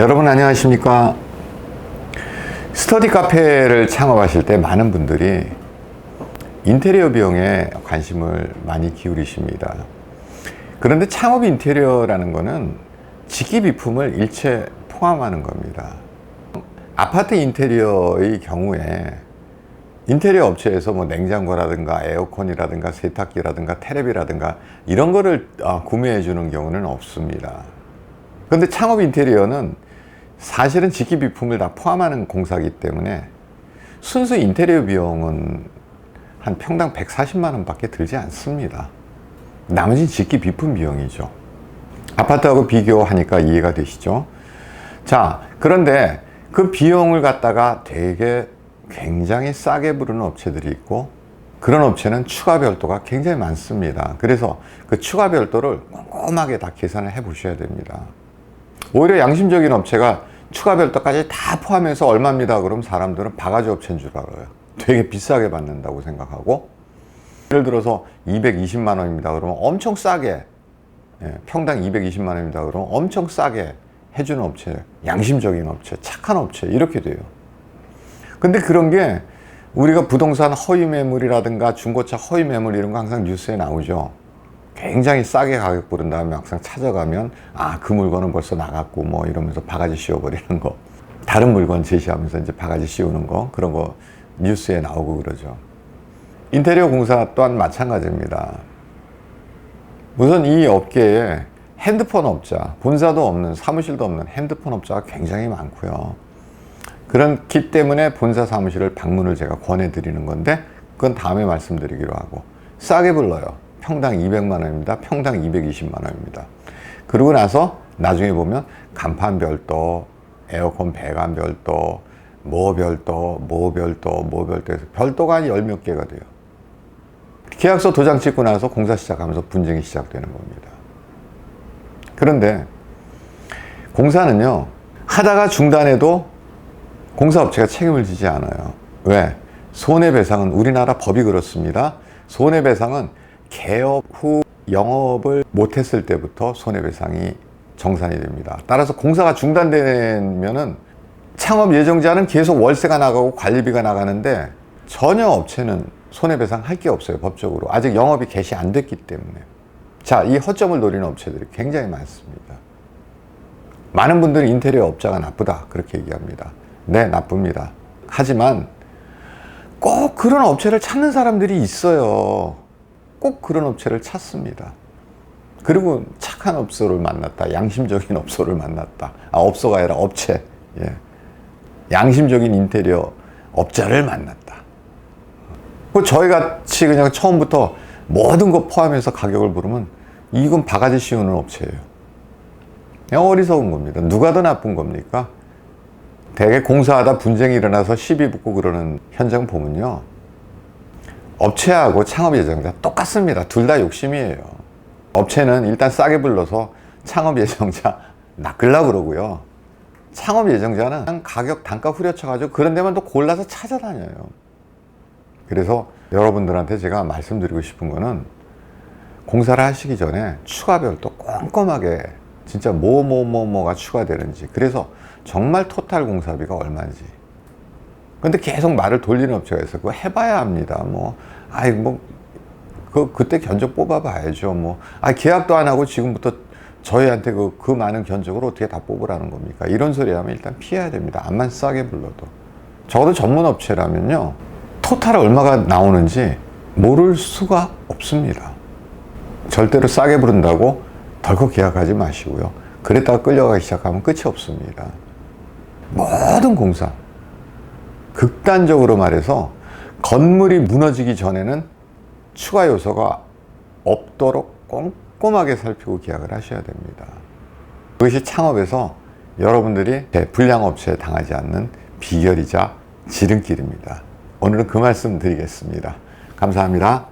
여러분 안녕하십니까? 스터디 카페를 창업하실 때 많은 분들이 인테리어 비용에 관심을 많이 기울이십니다. 그런데 창업 인테리어라는 거는 직기 비품을 일체 포함하는 겁니다. 아파트 인테리어의 경우에 인테리어 업체에서 뭐 냉장고라든가 에어컨이라든가 세탁기라든가 테레비라든가 이런 거를 아, 구매해 주는 경우는 없습니다. 그런데 창업 인테리어는 사실은 직기 비품을 다 포함하는 공사기 때문에 순수 인테리어 비용은 한 평당 140만 원밖에 들지 않습니다. 나머지는 직기 비품 비용이죠. 아파트하고 비교하니까 이해가 되시죠? 자, 그런데 그 비용을 갖다가 되게 굉장히 싸게 부르는 업체들이 있고 그런 업체는 추가 별도가 굉장히 많습니다. 그래서 그 추가 별도를 꼼꼼하게 다 계산을 해 보셔야 됩니다. 오히려 양심적인 업체가 추가 별도까지 다 포함해서 얼마입니다. 그럼 사람들은 바가지 업체인 줄 알아요. 되게 비싸게 받는다고 생각하고 예를 들어서 220만 원입니다. 그러면 엄청 싸게 예, 평당 220만 원입니다. 그러면 엄청 싸게 해주는 업체, 양심적인 업체, 착한 업체 이렇게 돼요. 근데 그런 게 우리가 부동산 허위 매물이라든가 중고차 허위 매물 이런 거 항상 뉴스에 나오죠. 굉장히 싸게 가격 부른 다음에 막상 찾아가면 아 그 물건은 벌써 나갔고 뭐 이러면서 바가지 씌워버리는 거. 다른 물건 제시하면서 이제 바가지 씌우는 거. 그런 거 뉴스에 나오고 그러죠. 인테리어 공사 또한 마찬가지입니다. 우선 이 업계에 핸드폰 업자 본사도 없는 사무실도 없는 핸드폰 업자가 굉장히 많고요. 그렇기 때문에 본사 사무실을 방문을 제가 권해 드리는 건데 그건 다음에 말씀드리기로 하고 싸게 불러요 평당 200만 원입니다. 평당 220만 원입니다. 그러고 나서 나중에 보면 간판 별도, 에어컨 배관 별도, 뭐 별도, 뭐 별도, 뭐 별도에서 별도가 열몇 개가 돼요. 계약서 도장 찍고 나서 공사 시작하면서 분쟁이 시작되는 겁니다. 그런데 공사는요, 하다가 중단해도 공사업체가 책임을 지지 않아요. 왜? 손해배상은 우리나라 법이 그렇습니다. 손해배상은 개업 후 영업을 못했을 때부터 손해배상이 정산이 됩니다. 따라서 공사가 중단되면은 창업 예정자는 계속 월세가 나가고 관리비가 나가는데 전혀 업체는 손해배상 할 게 없어요. 법적으로. 아직 영업이 개시 안 됐기 때문에. 자, 이 허점을 노리는 업체들이 굉장히 많습니다. 많은 분들이 인테리어 업자가 나쁘다. 그렇게 얘기합니다. 네, 나쁩니다. 하지만 꼭 그런 업체를 찾는 사람들이 있어요. 꼭 그런 업체를 찾습니다. 그리고 착한 업소를 만났다. 양심적인 업소를 만났다. 아, 업소가 아니라 업체. 예. 양심적인 인테리어 업자를 만났다. 그 저희 같이 그냥 처음부터 모든 거 포함해서 가격을 부르면 이건 바가지 씌우는 업체예요. 그냥 어리석은 겁니다. 누가 더 나쁜 겁니까? 대개 공사하다 분쟁이 일어나서 시비 붙고 그러는 현장 보면요. 업체하고 창업 예정자 똑같습니다. 둘 다 욕심이에요. 업체는 일단 싸게 불러서 창업 예정자 낚으려 그러고요. 창업 예정자는 가격 단가 후려쳐가지고 그런 데만 또 골라서 찾아다녀요. 그래서 여러분들한테 제가 말씀드리고 싶은 거는 공사를 하시기 전에 추가 별도 꼼꼼하게 진짜 뭐 뭐 뭐 뭐가 추가되는지 그래서 정말 토탈 공사비가 얼마인지 근데 계속 말을 돌리는 업체가 있어. 그거 해봐야 합니다. 뭐, 아이, 뭐, 그, 그때 견적 뽑아봐야죠. 뭐, 아, 계약도 안 하고 지금부터 저희한테 그, 그 많은 견적을 어떻게 다 뽑으라는 겁니까? 이런 소리 하면 일단 피해야 됩니다. 암만 싸게 불러도. 적어도 전문 업체라면요. 토탈 얼마가 나오는지 모를 수가 없습니다. 절대로 싸게 부른다고 덜컥 계약하지 마시고요. 그랬다가 끌려가기 시작하면 끝이 없습니다. 모든 공사, 극단적으로 말해서 건물이 무너지기 전에는 추가 요소가 없도록 꼼꼼하게 살피고 계약을 하셔야 됩니다. 그것이 창업에서 여러분들이 불량 업체에 당하지 않는 비결이자 지름길입니다. 오늘은 그 말씀 드리겠습니다. 감사합니다.